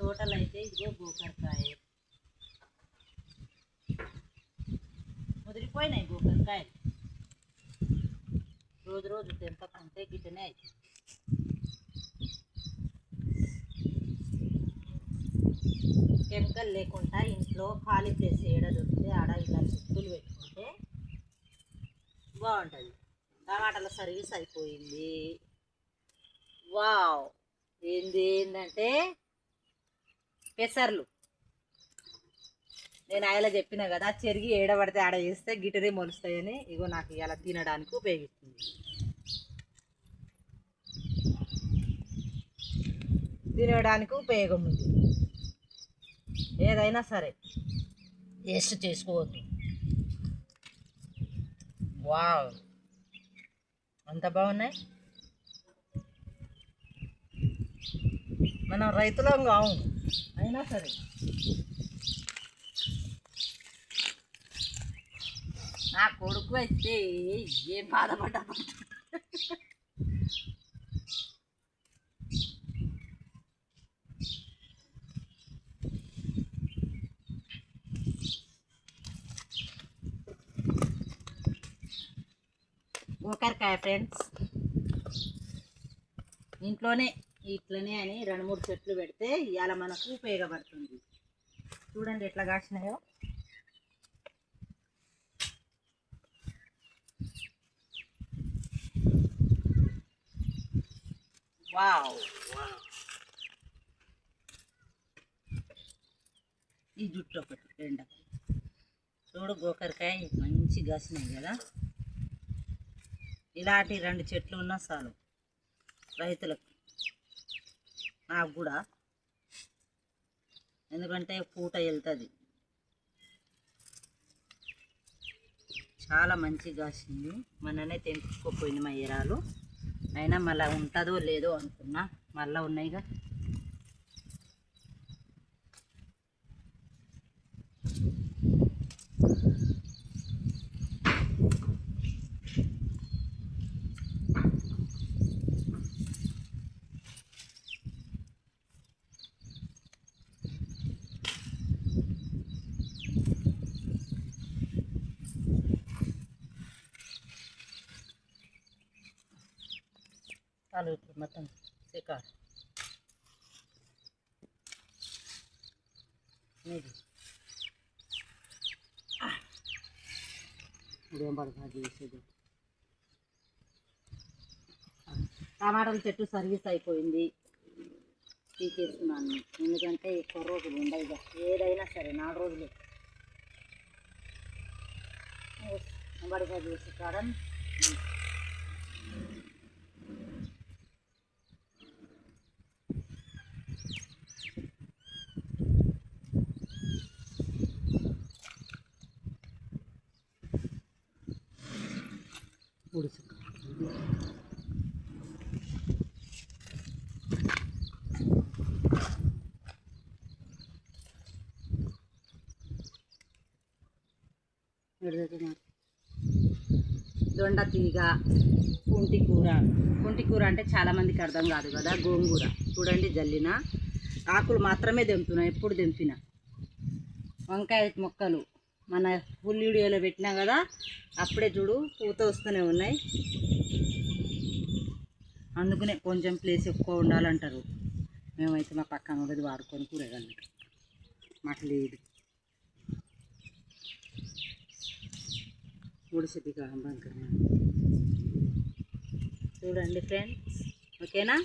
తోటలు అయితే ఇదిగో గోకరకాయ ముదిరిపోయినాయి గోకరకాయ రోజు రోజు తెంపకంటే గిట్టనే అవుతుంది కెమికల్ లేకుండా ఇంట్లో ఖాళీ ప్లేస్ ఏడ దొరికితే ఆడ ఇలా చెట్టులు పెట్టుకుంటే బాగుంటుంది. టమాటాల సర్వీస్ అయిపోయింది. వావ్! ఏంది ఏంటంటే పెసర్లు. నేను ఆయన చెప్పిన కదా చెరిగి ఏడబడితే ఆడ చేస్తే గిటరే మొలుస్తాయని ఇగో నాకు ఇలా తినడానికి ఉపయోగిస్తుంది. తినడానికి ఉపయోగం ఉంది. ఏదైనా సరే వేస్ట్ చేసుకోవద్దు. వావ్. అంత బాగున్నాయి? మనం రైతులం కావు అయినా సరే. నా కొడుకు అయితే ఏం బాధపడ్డా గోకరకాయ ఫ్రెండ్స్ ఇంట్లోనే ఇట్లనే అని రెండు మూడు చెట్లు పెడితే ఇవాళ మనకు ఉపయోగపడుతుంది. చూడండి ఎట్లా కాసినాయో. వావ్. ఈ జుట్టు ఒకటి రెండు. చూడు గోకరకాయ మంచి కాసినాయి కదా. ఇలాంటి రెండు చెట్లు ఉన్నా చాలు రైతులకు. నాకు కూడా. ఎందుకంటే పూట వెళ్తుంది. చాలా మంచిగా కాసింది మననే తెంపుకోపోయింది మా ఎరాలు. అయినా మళ్ళీ ఉంటుందో లేదో అనుకున్నా. మళ్ళీ ఉన్నాయిగా చాలు ఇప్పుడు మొత్తం శికారు ఇది ఇదేం పడుతుంది చేసేది టమాటాల చెట్టు సర్వీస్ అయిపోయింది. తీసేస్తున్నాను. ఎందుకంటే ఎక్కువ రోజులు ఉండవు ఏదైనా సరే నాలుగు రోజులు. బడిగా చేసి కాడం దొండ తీగ కుంటి కూర కుంటి కూర అంటే చాలామందికి అర్థం కాదు కదా గోంగూర. చూడండి జల్లిన. ఆకులు మాత్రమే తెంపుతున్నా ఎప్పుడు తెంపిన. వంకాయ మొక్కలు. మన ఫుల్ వీడియోలో పెట్టినా కదా అప్పుడే చూడు పూత వస్తూనే ఉన్నాయి. అందుకనే కొంచెం ప్లేస్ ఎక్కువ ఉండాలంటారు. మేమైతే మా పక్కన ఉన్నది వాడుకొని కూరగాయలు. మాకు లేదు. ముడిసిద్ది కాంబంకరణ చూడండి ఫ్రెండ్స్ ఓకేనా